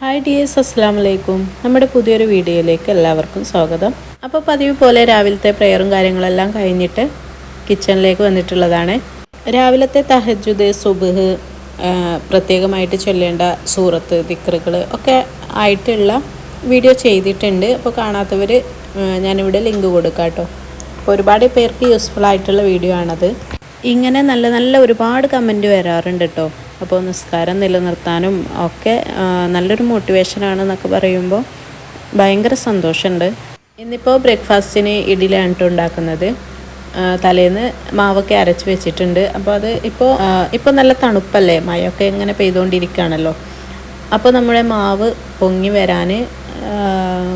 Hi dears അസ്സാം വലൈക്കും നമ്മുടെ പുതിയൊരു വീഡിയോയിലേക്ക് എല്ലാവർക്കും സ്വാഗതം. അപ്പോൾ പതിവ് പോലെ രാവിലത്തെ പ്രെയറും കാര്യങ്ങളെല്ലാം കഴിഞ്ഞിട്ട് കിച്ചണിലേക്ക് വന്നിട്ടുള്ളതാണ്. രാവിലത്തെ തഹജുദ് സുബഹ് പ്രത്യേകമായിട്ട് ചൊല്ലേണ്ട സൂറത്ത് ദിക്റുകൾ ഒക്കെ ആയിട്ടുള്ള വീഡിയോ ചെയ്തിട്ടുണ്ട്. അപ്പോൾ കാണാത്തവർ ഞാനിവിടെ ലിങ്ക് കൊടുക്കാം കേട്ടോ. അപ്പോൾ ഒരുപാട് പേർക്ക് യൂസ്ഫുൾ ആയിട്ടുള്ള വീഡിയോ ആണത്. ഇങ്ങനെ നല്ല നല്ല ഒരുപാട് കമന്റ് വരാറുണ്ട് കേട്ടോ. അപ്പോൾ നിസ്കാരം നിലനിർത്താനും ഒക്കെ നല്ലൊരു മോട്ടിവേഷനാണ് എന്നൊക്കെ പറയുമ്പോൾ ഭയങ്കര സന്തോഷമുണ്ട്. ഇന്നിപ്പോൾ ബ്രേക്ക്ഫാസ്റ്റിന് കേട്ടോ ഉണ്ടാക്കുന്നത്. തലേന്ന് മാവൊക്കെ അരച്ച് വെച്ചിട്ടുണ്ട്. അപ്പോൾ അത് ഇപ്പോൾ ഇപ്പോൾ നല്ല തണുപ്പല്ലേ? മഴയൊക്കെ ഇങ്ങനെ പെയ്തുകൊണ്ടിരിക്കുകയാണല്ലോ. അപ്പോൾ നമ്മുടെ മാവ് പൊങ്ങി വരാൻ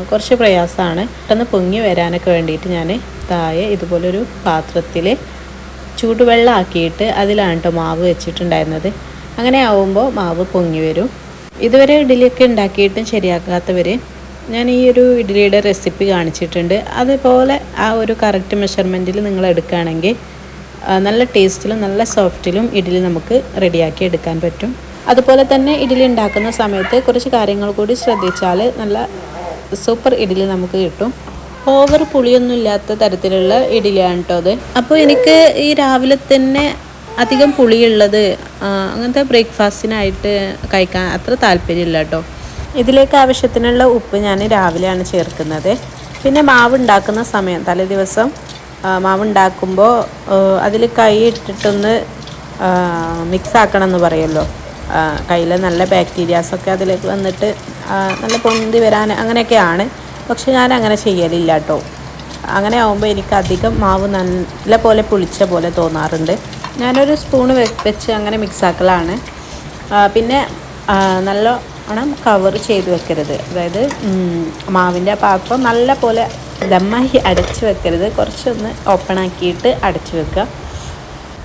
കുറച്ച് പ്രയാസമാണ്. പെട്ടെന്ന് പൊങ്ങി വരാനൊക്കെ വേണ്ടിയിട്ട് ഞാൻ താഴെ ഇതുപോലൊരു പാത്രത്തിൽ ചൂടുവെള്ളം ആക്കിയിട്ട് അതിലാണ് കേട്ടോ മാവ് വെച്ചിട്ടുണ്ടായിരുന്നത്. അങ്ങനെ ആവുമ്പോൾ മാവ് പൊങ്ങി വരും. ഇതുവരെ ഇഡ്ഡലിയൊക്കെ ഉണ്ടാക്കിയിട്ടും ശരിയാക്കാത്തവർ ഞാൻ ഈ ഒരു ഇഡ്ഡലിയുടെ റെസിപ്പി കാണിച്ചിട്ടുണ്ട്. അതുപോലെ ആ ഒരു കറക്റ്റ് മെഷർമെന്റിൽ നിങ്ങൾ എടുക്കുകയാണെങ്കിൽ നല്ല ടേസ്റ്റിലും നല്ല സോഫ്റ്റിലും ഇഡ്ഡലി നമുക്ക് റെഡിയാക്കി എടുക്കാൻ പറ്റും. അതുപോലെ തന്നെ ഇഡ്ഡലി ഉണ്ടാക്കുന്ന സമയത്ത് കുറച്ച് കാര്യങ്ങൾ കൂടി ശ്രദ്ധിച്ചാൽ നല്ല സൂപ്പർ ഇഡ്ഡലി നമുക്ക് കിട്ടും. ഓവർ പുളിയൊന്നും ഇല്ലാത്ത തരത്തിലുള്ള ഇഡ്ഡലിയാണ് കേട്ടോ അത്. അപ്പോൾ എനിക്ക് ഈ രാവിലെ തന്നെ അധികം പുളിയുള്ളത് അങ്ങനത്തെ ബ്രേക്ക്ഫാസ്റ്റിനായിട്ട് കഴിക്കാൻ അത്ര താല്പര്യമില്ല കേട്ടോ. ഇതിലേക്ക് ആവശ്യത്തിനുള്ള ഉപ്പ് ഞാൻ രാവിലെയാണ് ചേർക്കുന്നത്. പിന്നെ മാവ് ഉണ്ടാക്കുന്ന സമയം തലേ ദിവസം മാവ് ഉണ്ടാക്കുമ്പോൾ അതിൽ കൈ ഇട്ടിട്ടൊന്ന് മിക്സ് ആക്കണം എന്ന് പറയുമല്ലോ. കയ്യിൽ നല്ല ബാക്ടീരിയാസൊക്കെ അതിലേക്ക് വന്നിട്ട് നല്ല പൊന്തി വരാൻ അങ്ങനെയൊക്കെയാണ്. പക്ഷെ ഞാൻ അങ്ങനെ ചെയ്യലില്ല കേട്ടോ. അങ്ങനെ ആകുമ്പോൾ എനിക്ക് അധികം മാവ് നല്ല പോലെ പുളിച്ച പോലെ തോന്നാറുണ്ട്. ഞാനൊരു സ്പൂണ് വെച്ച് അങ്ങനെ മിക്സ് ആക്കലാണ്. പിന്നെ നല്ല ഓണം കവർ ചെയ്ത് വെക്കരുത്. അതായത് മാവിന്റെ പാത്രം നല്ല പോലെ ദമ്മായി അടച്ച് വെക്കരുത്. കുറച്ചൊന്ന് ഓപ്പൺ ആക്കിയിട്ട് അടച്ച് വെക്കുക.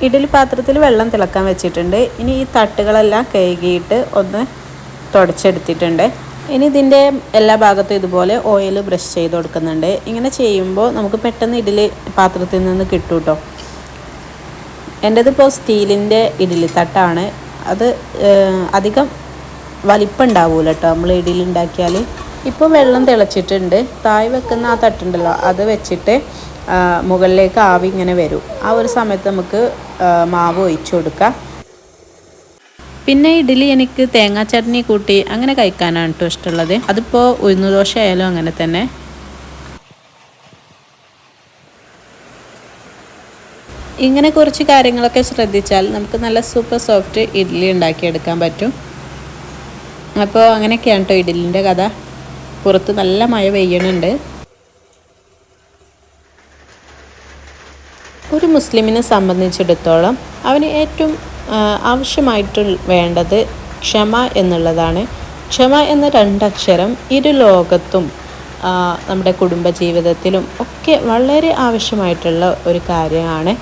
ഇഡലി പാത്രത്തിൽ വെള്ളം തിളക്കാൻ വെച്ചിട്ടുണ്ട്. ഇനി ഈ തട്ടുകളെല്ലാം കഴുകിയിട്ട് ഒന്ന് തുടച്ചെടുത്തിട്ടുണ്ട്. ഇനി ഇതിന്റെ എല്ലാ ഭാഗത്തും ഇതുപോലെ ഓയിൽ ബ്രഷ് ചെയ്ത് കൊടുക്കുന്നുണ്ട്. ഇങ്ങനെ ചെയ്യുമ്പോൾ നമുക്ക് പെട്ടെന്ന് ഇഡലി പാത്രത്തിൽ നിന്ന് കിട്ടും കേട്ടോ എന്റേതിപ്പോൾ സ്റ്റീലിന്റെ ഇഡ്ഡലി തട്ടാണ്. അത് അധികം വലിപ്പം ഉണ്ടാവില്ല കേട്ടോ നമ്മൾ ഇഡ്ഡലി ഉണ്ടാക്കിയാൽ ഇപ്പോൾ വെള്ളം തിളച്ചിട്ടുണ്ട്. തായ് വെക്കുന്ന ആ തട്ടുണ്ടല്ലോ അത് വെച്ചിട്ട് മുകളിലേക്ക് ആവി ഇങ്ങനെ വരും. ആ ഒരു സമയത്ത് നമുക്ക് മാവ് ഒഴിച്ചു കൊടുക്കാം. പിന്നെ ഇഡ്ഡലി എനിക്ക് തേങ്ങാ ചട്നി കൂട്ടി അങ്ങനെ കഴിക്കാനാണ് കേട്ടോ ഇഷ്ടമുള്ളത്. അതിപ്പോൾ ഉഴുന്നുദോശ ആയാലും അങ്ങനെ തന്നെ. ഇങ്ങനെ കുറച്ച് കാര്യങ്ങളൊക്കെ ശ്രദ്ധിച്ചാൽ നമുക്ക് നല്ല സൂപ്പർ സോഫ്റ്റ് ഇഡ്ഡലി ഉണ്ടാക്കിയെടുക്കാൻ പറ്റും. അപ്പോൾ അങ്ങനെയൊക്കെയാണ് കേട്ടോ ഇഡ്ഡലിന്റെ കഥ. പുറത്ത് നല്ല മഴ പെയ്യണുണ്ട്. ഒരു മുസ്ലിമിനെ സംബന്ധിച്ചിടത്തോളം അവന് ഏറ്റവും ആവശ്യമായിട്ട് വേണ്ടത് ക്ഷമ എന്നുള്ളതാണ്. ക്ഷമ എന്ന രണ്ടക്ഷരം ഇരു ലോകത്തും നമ്മുടെ കുടുംബജീവിതത്തിലും ഒക്കെ വളരെ ആവശ്യമായിട്ടുള്ള ഒരു കാര്യമാണ്.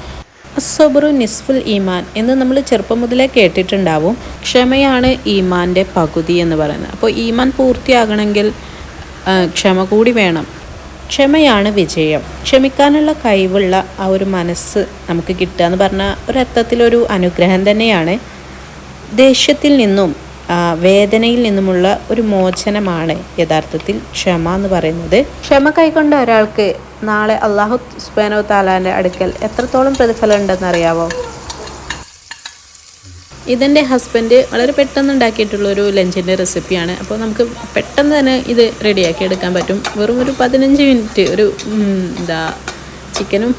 അസബറു നിസ്ഫുൽ ഈമാൻ എന്ന് നമ്മൾ ചെറുപ്പം മുതലേ കേട്ടിട്ടുണ്ടാവും. ക്ഷമയാണ് ഈമാന്റെ പകുതി എന്ന് പറയുന്നത്. അപ്പോൾ ഈമാൻ പൂർത്തിയാകണമെങ്കിൽ ക്ഷമ കൂടി വേണം. ക്ഷമയാണ് വിജയം. ക്ഷമിക്കാനുള്ള കഴിവുള്ള ആ ഒരു മനസ്സ് നമുക്ക് കിട്ടുക എന്ന് പറഞ്ഞാൽ ഒരർത്ഥത്തിലൊരു അനുഗ്രഹം തന്നെയാണ്. ദേഷ്യത്തിൽ നിന്നും വേദനയിൽ നിന്നുമുള്ള ഒരു മോചനമാണ് യഥാർത്ഥത്തിൽ ക്ഷമ എന്ന് പറയുന്നത്. ക്ഷമ കൈക്കൊണ്ട ഒരാൾക്ക് നാളെ അള്ളാഹു സുബാനോ താലാന്റെ അടുക്കൽ എത്രത്തോളം പ്രതിഫലം ഉണ്ടെന്ന് അറിയാവോ ഇതെന്റെ ഹസ്ബൻഡ് വളരെ പെട്ടെന്ന് ഉണ്ടാക്കിയിട്ടുള്ള ഒരു ലഞ്ചിന്റെ റെസിപ്പിയാണ് അപ്പോൾ നമുക്ക് പെട്ടെന്ന് തന്നെ ഇത് റെഡിയാക്കി എടുക്കാൻ പറ്റും. വെറും ഒരു പതിനഞ്ച് മിനിറ്റ് ഒരു എന്താ ചിക്കനും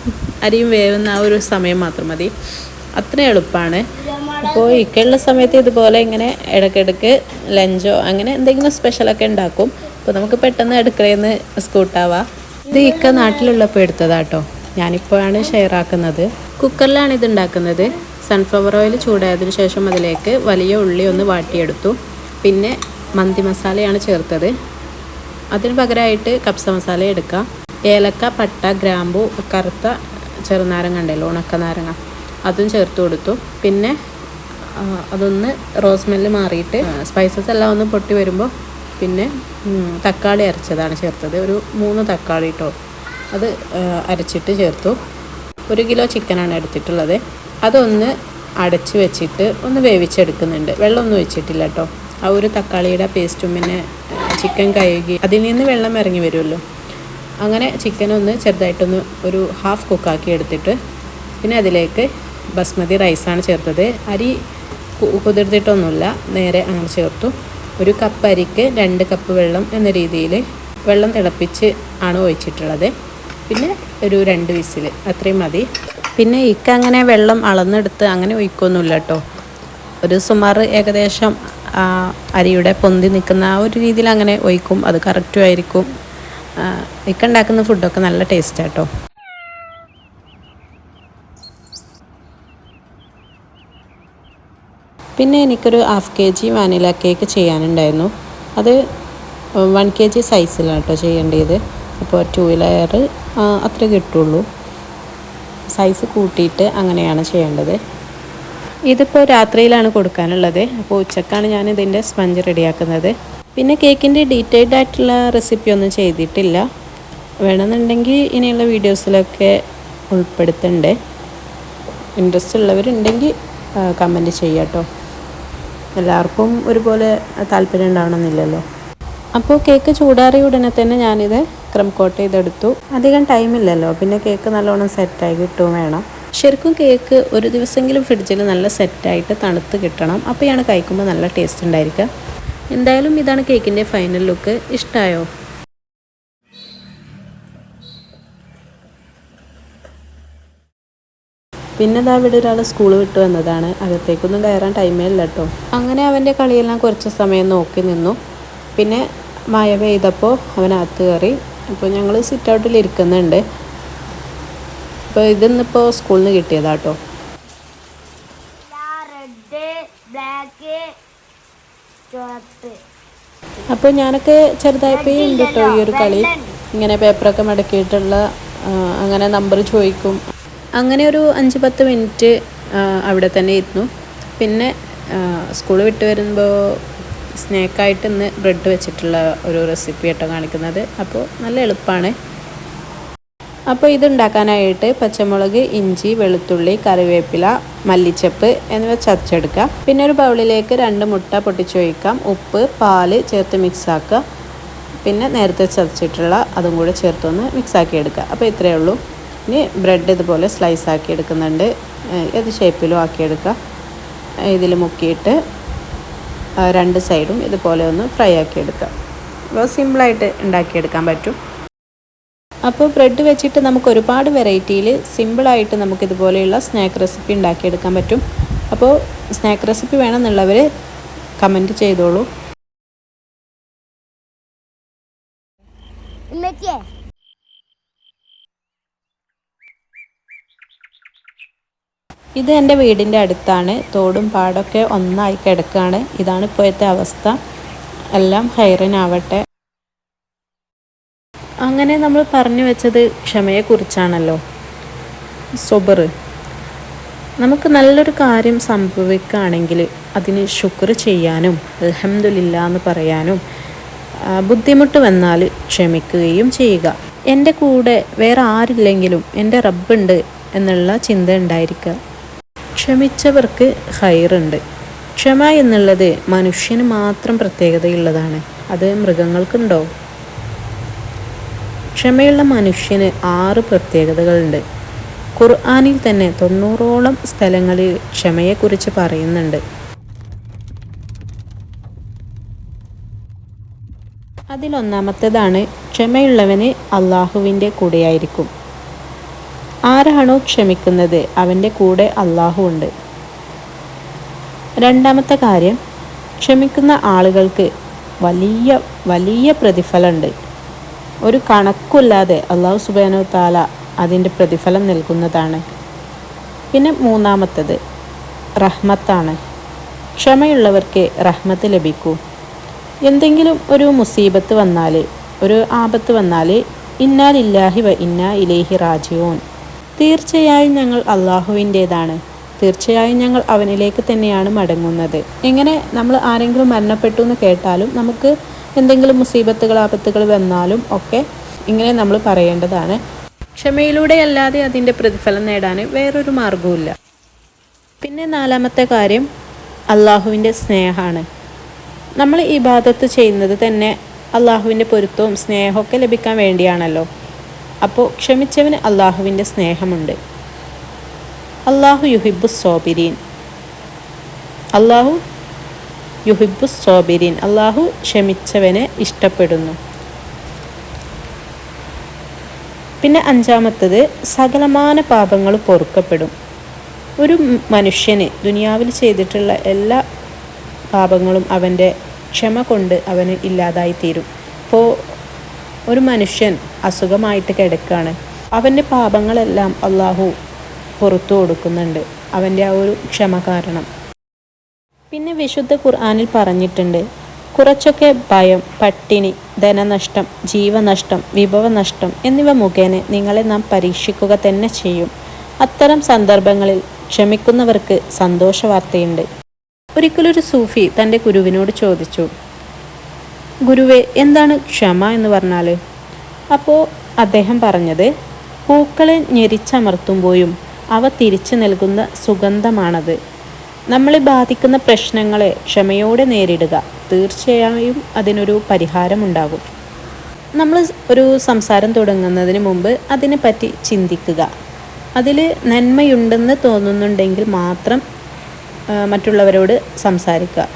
അരിയും വേവുന്ന ആ ഒരു സമയം മാത്രം മതി. അത്ര എളുപ്പമാണ്. അപ്പോൾ ഇക്കയുള്ള സമയത്ത് ഇതുപോലെ ഇങ്ങനെ ഇടയ്ക്കിടയ്ക്ക് ലഞ്ചോ അങ്ങനെ എന്തെങ്കിലും സ്പെഷ്യലൊക്കെ ഉണ്ടാക്കും. അപ്പോൾ നമുക്ക് പെട്ടെന്ന് അടുക്കളയിൽ നിന്ന് സ്കൂട്ടാവാം ഇത് ഇക്ക നാട്ടിലുള്ളപ്പോൾ എടുത്തതാട്ടോ. ഞാനിപ്പോഴാണ് ഷെയർ ആക്കുന്നത് കുക്കറിലാണ് ഇത് ഉണ്ടാക്കുന്നത്. സൺഫ്ലവർ ഓയിൽ ചൂടായതിനു ശേഷം അതിലേക്ക് വലിയ ഉള്ളി ഒന്ന് വാട്ടിയെടുത്തു. പിന്നെ മന്തി മസാലയാണ് ചേർത്തത്. അതിന് പകരമായിട്ട് കപ്സ മസാല എടുക്കാം. ഏലക്ക പട്ട ഗ്രാമ്പു കറുത്ത ചെറുനാരങ്ങ ഉണ്ടല്ലോ ഉണക്ക നാരങ്ങ അതും ചേർത്ത് കൊടുത്തു. പിന്നെ ആ, റോസ് റോസ്മെല്ല് മാറിയിട്ട് സ്പൈസസ് എല്ലാം ഒന്ന് പൊട്ടി വരുമ്പോൾ പിന്നെ തക്കാളി അരച്ചതാണ് ചേർത്തത്. ഒരു മൂന്ന് തക്കാളി കേട്ടോ അത് അരച്ചിട്ട് ചേർത്തു. ഒരു കിലോ ചിക്കനാണ് എടുത്തിട്ടുള്ളത്. അതൊന്ന് അടച്ച് വെച്ചിട്ട് ഒന്ന് വേവിച്ചെടുക്കുന്നുണ്ട്. വെള്ളമൊന്നും വെച്ചിട്ടില്ല കേട്ടോ ആ ഒരു തക്കാളിയുടെ പേസ്റ്റും പിന്നെ ചിക്കൻ കഴുകി അതിൽ നിന്ന് വെള്ളം ഇറങ്ങി വരുമല്ലോ. അങ്ങനെ ചിക്കൻ ഒന്ന് ചെറുതായിട്ടൊന്ന് ഒരു ഹാഫ് കുക്കാക്കി എടുത്തിട്ട് പിന്നെ അതിലേക്ക് ബസ്മതി റൈസാണ് ചേർത്തത്. അരി കുതിർത്തിട്ടൊന്നുമില്ല. നേരെ അങ്ങനെ ചേർത്തു. ഒരു കപ്പ് അരിക്ക് രണ്ട് കപ്പ് വെള്ളം എന്ന രീതിയിൽ വെള്ളം തിളപ്പിച്ച് ആണ് ഒഴിച്ചിട്ടുള്ളത്. പിന്നെ ഒരു രണ്ട് വിസിൽ. അത്രയും മതി. പിന്നെ ഇക്ക അങ്ങനെ വെള്ളം അളന്നെടുത്ത് അങ്ങനെ ഒഴിക്കൊന്നുമില്ല കേട്ടോ. ഒരു സുമാർ ഏകദേശം അരിയുടെ പൊന്തി നിൽക്കുന്ന ആ ഒരു രീതിയിൽ അങ്ങനെ ഒഴിക്കും. അത് കറക്റ്റും ആയിരിക്കും. ഇക്ക ഉണ്ടാക്കുന്ന ഫുഡൊക്കെ നല്ല ടേസ്റ്റ് പിന്നെ എനിക്കൊരു half K G vanilla cake ചെയ്യാനുണ്ടായിരുന്നു. അത് വൺ കെ ജി സൈസിലാണ് കേട്ടോ ചെയ്യേണ്ടത്. അപ്പോൾ ടു ലെയർ അത്ര കിട്ടുള്ളൂ. സൈസ് കൂട്ടിയിട്ട് അങ്ങനെയാണ് ചെയ്യേണ്ടത്. ഇതിപ്പോൾ രാത്രിയിലാണ് കൊടുക്കാനുള്ളത്. അപ്പോൾ ഉച്ചക്കാണ് ഞാൻ ഇതിന്റെ സ്പഞ്ച് റെഡിയാക്കുന്നത്. പിന്നെ കേക്കിന്റെ ഡീറ്റെയിൽഡ് ആയിട്ടുള്ള റെസിപ്പി ഒന്നും ചെയ്തിട്ടില്ല. വേണമെന്നുണ്ടെങ്കിൽ ഇനിയുള്ള വീഡിയോസിലൊക്കെ ഉൾപ്പെടുത്തുന്നുണ്ട് ഇൻട്രസ്റ്റ് ഉള്ളവരുണ്ടെങ്കിൽ കമന്റ് ചെയ്യാം കേട്ടോ. എല്ലാവർക്കും ഒരുപോലെ താല്പര്യം ഉണ്ടാവണമെന്നില്ലല്ലോ. അപ്പോൾ കേക്ക് ചൂടാറിയ ഉടനെ തന്നെ ഞാനിത് ക്രം കോട്ട് ചെയ്തെടുത്തു. അധികം ടൈമില്ലല്ലോ പിന്നെ കേക്ക് നല്ലോണം സെറ്റായി കിട്ടുകയും വേണം. ശരിക്കും കേക്ക് ഒരു ദിവസമെങ്കിലും ഫ്രിഡ്ജിൽ നല്ല സെറ്റായിട്ട് തണുത്ത് കിട്ടണം. അപ്പോഴാണ് കഴിക്കുമ്പോൾ നല്ല ടേസ്റ്റ് ഉണ്ടായിരിക്കുക എന്തായാലും ഇതാണ് കേക്കിന്റെ ഫൈനൽ ലുക്ക് ഇഷ്ടമായോ പിന്നെ ഇതാ ഇവിടെ ഒരാൾ സ്കൂൾ വിട്ടു വന്നതാണ്. അകത്തേക്കൊന്നും കയറാൻ ടൈമേ ഇല്ല കേട്ടോ അങ്ങനെ അവന്റെ കളിയെല്ലാം കുറച്ച് സമയം നോക്കി നിന്നു. പിന്നെ മഴ പെയ്തപ്പോൾ അവനകത്ത് കയറി. അപ്പോൾ ഞങ്ങൾ സിറ്റ് ഔട്ടിൽ ഇരിക്കുന്നുണ്ട്. അപ്പോൾ ഇതിന്നിപ്പോൾ സ്കൂളിൽ നിന്ന് കിട്ടിയതാട്ടോ അപ്പോൾ ഞാനൊക്കെ ചെറുതായപ്പോൾ ഉണ്ട് കേട്ടോ ഈ ഒരു കളി. ഇങ്ങനെ പേപ്പറൊക്കെ മടക്കിയിട്ടുള്ള അങ്ങനെ നമ്പർ ചോദിക്കും. അങ്ങനെ ഒരു അഞ്ച് പത്ത് മിനിറ്റ് അവിടെ തന്നെ ഇരുന്നു. പിന്നെ സ്കൂൾ വിട്ട് വരുമ്പോൾ സ്നാക്കായിട്ട് ഇന്ന് ബ്രെഡ് വെച്ചിട്ടുള്ള ഒരു റെസിപ്പി ആയിട്ടോ കാണിക്കുന്നത്. അപ്പോൾ നല്ല എളുപ്പമാണ് അപ്പോൾ ഇതുണ്ടാക്കാനായിട്ട് പച്ചമുളക് ഇഞ്ചി വെളുത്തുള്ളി കറിവേപ്പില മല്ലിച്ചപ്പ് എന്നിവ ചതച്ചെടുക്കുക. പിന്നെ ഒരു ബൗളിലേക്ക് രണ്ട് മുട്ട പൊട്ടിച്ചൊഴിക്കാം. ഉപ്പ് പാൽ ചേർത്ത് മിക്സാക്കുക പിന്നെ നേരത്തെ ചതച്ചിട്ടുള്ള അതും കൂടെ ചേർത്തൊന്ന് മിക്സ് ആക്കി എടുക്കുക. അപ്പോൾ ഇത്രയേ ഉള്ളൂ. ഇനി ബ്രെഡ് ഇതുപോലെ സ്ലൈസ് ആക്കി എടുക്കുന്നുണ്ട്. ഏത് ഷേപ്പിലും ആക്കിയെടുക്കുക ഇതിൽ മുക്കിയിട്ട് രണ്ട് സൈഡും ഇതുപോലെ ഒന്ന് ഫ്രൈ ആക്കി എടുക്കുക. അപ്പോൾ സിമ്പിളായിട്ട് ഉണ്ടാക്കിയെടുക്കാൻ പറ്റും. അപ്പോൾ ബ്രെഡ് വെച്ചിട്ട് നമുക്ക് ഒരുപാട് വെറൈറ്റിയിൽ സിമ്പിളായിട്ട് നമുക്ക് ഇതുപോലെയുള്ള സ്നാക്ക് റെസിപ്പി ഉണ്ടാക്കിയെടുക്കാൻ പറ്റും. അപ്പോൾ സ്നാക്ക് റെസിപ്പി വേണമെന്നുള്ളവർ കമന്റ് ചെയ്തോളൂ. ഇത് എന്റെ വീടിന്റെ അടുത്താണ്. തോടും പാടൊക്കെ ഒന്നായി കിടക്കുകയാണ് ഇതാണ് ഇപ്പോഴത്തെ അവസ്ഥ. എല്ലാം ഹൈറിനാവട്ടെ. അങ്ങനെ നമ്മൾ പറഞ്ഞു വെച്ചത് ക്ഷമയെക്കുറിച്ചാണല്ലോ. സൊബർ നമുക്ക് നല്ലൊരു കാര്യം സംഭവിക്കുകയാണെങ്കിൽ അതിന് ശുക്ർ ചെയ്യാനും അൽഹംദുലില്ല എന്ന് പറയാനും ബുദ്ധിമുട്ട് വന്നാൽ ക്ഷമിക്കുകയും ചെയ്യുക. എന്റെ കൂടെ വേറെ ആരില്ലെങ്കിലും എന്റെ റബ്ബുണ്ട് എന്നുള്ള ചിന്ത ഉണ്ടായിരിക്കുക. ക്ഷമിച്ചവർക്ക് ഹൈറുണ്ട് ക്ഷമ എന്നുള്ളത് മനുഷ്യന് മാത്രം പ്രത്യേകതയുള്ളതാണ്. അത് മൃഗങ്ങൾക്കുണ്ടോ? ക്ഷമയുള്ള മനുഷ്യന് ആറ് പ്രത്യേകതകളുണ്ട്. ഖുർആാനിൽ തന്നെ തൊണ്ണൂറോളം സ്ഥലങ്ങളിൽ ക്ഷമയെക്കുറിച്ച് പറയുന്നുണ്ട്. അതിലൊന്നാമത്തേതാണ് ക്ഷമയുള്ളവന് അള്ളാഹുവിന്റെ കൂടെയായിരിക്കും. ആരാണോ ക്ഷമിക്കുന്നത്? അവന്റെ കൂടെ അള്ളാഹു ഉണ്ട്. രണ്ടാമത്തെ കാര്യം ക്ഷമിക്കുന്ന ആളുകൾക്ക് വലിയ വലിയ പ്രതിഫലമുണ്ട്. ഒരു കണക്കില്ലാതെ അള്ളാഹു സുബാനു താല അതിന്റെ പ്രതിഫലം നൽകുന്നതാണ്. പിന്നെ മൂന്നാമത്തത് റഹ്മത്താണ്. ക്ഷമയുള്ളവർക്ക് റഹ്മത്ത് ലഭിക്കൂ. എന്തെങ്കിലും ഒരു മുസീബത്ത് വന്നാൽ ഒരു ആപത്ത് വന്നാൽ ഇന്നാലില്ലാഹി വ ഇന്നാ ഇലേഹി റാജിയോൻ തീർച്ചയായും ഞങ്ങൾ അള്ളാഹുവിന്റേതാണ്. തീർച്ചയായും ഞങ്ങൾ അവനിലേക്ക് തന്നെയാണ് മടങ്ങുന്നത്. എങ്ങനെ നമ്മൾ ആരെങ്കിലും മരണപ്പെട്ടു എന്ന് കേട്ടാലും നമുക്ക് എന്തെങ്കിലും മുസീബത്തുകൾ ആപത്തുകൾ വന്നാലും ഒക്കെ ഇങ്ങനെ നമ്മൾ പറയേണ്ടതാണ്. ക്ഷമയിലൂടെ അല്ലാതെ അതിന്റെ പ്രതിഫലം നേടാൻ വേറൊരു മാർഗവുമില്ല പിന്നെ നാലാമത്തെ കാര്യം അള്ളാഹുവിന്റെ സ്നേഹമാണ്. നമ്മൾ ഭാഗത്ത് ചെയ്യുന്നത് തന്നെ അള്ളാഹുവിന്റെ പൊരുത്തവും സ്നേഹമൊക്കെ ലഭിക്കാൻ വേണ്ടിയാണല്ലോ. അപ്പോൾ ക്ഷമിച്ചവന് അള്ളാഹുവിന്റെ സ്നേഹമുണ്ട്. അള്ളാഹു യുഹിബു സോബിരീൻ അള്ളാഹു യുഹിബു സോബിരീൻ അള്ളാഹു ക്ഷമിച്ചവനെ ഇഷ്ടപ്പെടുന്നു. പിന്നെ അഞ്ചാമത്തത് സകലമാന പാപങ്ങൾ പൊറുക്കപ്പെടും. ഒരു മനുഷ്യന് ദുനിയാവിൽ ചെയ്തിട്ടുള്ള എല്ലാ പാപങ്ങളും അവന്റെ ക്ഷമ കൊണ്ട് അവന് ഇല്ലാതായി തീരും ഒരു മനുഷ്യൻ അസുഖമായിട്ട് കിടക്കുകയാണ് അവന്റെ പാപങ്ങളെല്ലാം അള്ളാഹു പുറത്തു കൊടുക്കുന്നുണ്ട്. അവന്റെ ആ ഒരു ക്ഷമ കാരണം. പിന്നെ വിശുദ്ധ ഖുർആാനിൽ പറഞ്ഞിട്ടുണ്ട് കുറച്ചൊക്കെ ഭയം പട്ടിണി ധനനഷ്ടം ജീവനഷ്ടം വിഭവനഷ്ടം എന്നിവ മുഖേന നിങ്ങളെ നാം പരീക്ഷിക്കുക തന്നെ ചെയ്യും. അത്തരം സന്ദർഭങ്ങളിൽ ക്ഷമിക്കുന്നവർക്ക് സന്തോഷവാർത്തയുണ്ട്. ഒരിക്കലൊരു സൂഫി തന്റെ ഗുരുവിനോട് ചോദിച്ചു ഗുരുവെ എന്താണ് ക്ഷമ എന്ന് പറഞ്ഞാൽ അപ്പോൾ അദ്ദേഹം പറഞ്ഞത് പൂക്കളെ ഞെരിച്ചമർത്തുമ്പോഴും അവ തിരിച്ചു നൽകുന്ന സുഗന്ധമാണത്. നമ്മളെ ബാധിക്കുന്ന പ്രശ്നങ്ങളെ ക്ഷമയോടെ നേരിടുക. തീർച്ചയായും അതിനൊരു പരിഹാരമുണ്ടാകും. നമ്മൾ ഒരു സംസാരം തുടങ്ങുന്നതിന് മുമ്പ് അതിനെപ്പറ്റി ചിന്തിക്കുക. അതിൽ നന്മയുണ്ടെന്ന് തോന്നുന്നുണ്ടെങ്കിൽ മാത്രം മറ്റുള്ളവരോട് സംസാരിക്കുക.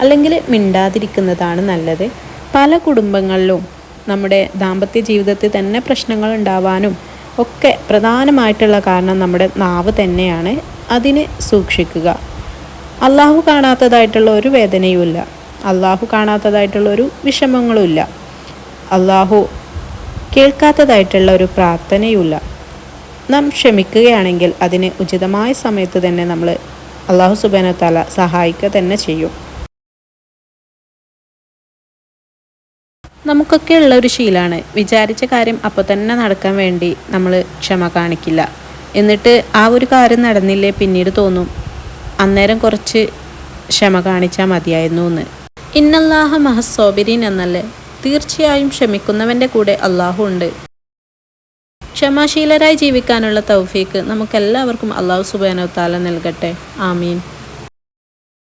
അല്ലെങ്കിൽ മിണ്ടാതിരിക്കുന്നതാണ് നല്ലത്. പല കുടുംബങ്ങളിലും നമ്മുടെ ദാമ്പത്യ ജീവിതത്തിൽ തന്നെ പ്രശ്നങ്ങൾ ഉണ്ടാവാനും ഒക്കെ പ്രധാനമായിട്ടുള്ള കാരണം നമ്മുടെ നാവ് തന്നെയാണ്. അതിനെ സൂക്ഷിക്കുക. അള്ളാഹു കാണാത്തതായിട്ടുള്ള ഒരു വേദനയുമില്ല. അള്ളാഹു കാണാത്തതായിട്ടുള്ള ഒരു വിഷമങ്ങളുമില്ല. അള്ളാഹു കേൾക്കാത്തതായിട്ടുള്ള ഒരു പ്രാർത്ഥനയുമില്ല. നാം ക്ഷമിക്കുകയാണെങ്കിൽ അതിന് ഉചിതമായ സമയത്ത് തന്നെ നമ്മൾ അള്ളാഹു സുബാന സഹായിക്കുക തന്നെ ചെയ്യും. നമുക്കൊക്കെ ഉള്ള ഒരു ശീലമാണ് വിചാരിച്ച കാര്യം അപ്പോൾ തന്നെ നടക്കാൻ വേണ്ടി നമ്മൾ ക്ഷമ കാണിക്കില്ല. എന്നിട്ട് ആ ഒരു കാര്യം നടന്നില്ലേ പിന്നീട് തോന്നും. അന്നേരം കുറച്ച് ക്ഷമ കാണിച്ചാൽ മതിയായിരുന്നു എന്ന് ഇന്നല്ലാഹ മഹസോബിരീൻ എന്നല്ലേ? തീർച്ചയായും ക്ഷമിക്കുന്നവന്റെ കൂടെ അള്ളാഹു ഉണ്ട്. ക്ഷമാശീലരായി ജീവിക്കാനുള്ള തൗഫീക്ക് നമുക്കെല്ലാവർക്കും അള്ളാഹു സുബാനോ താല നൽകട്ടെ. ആമീൻ.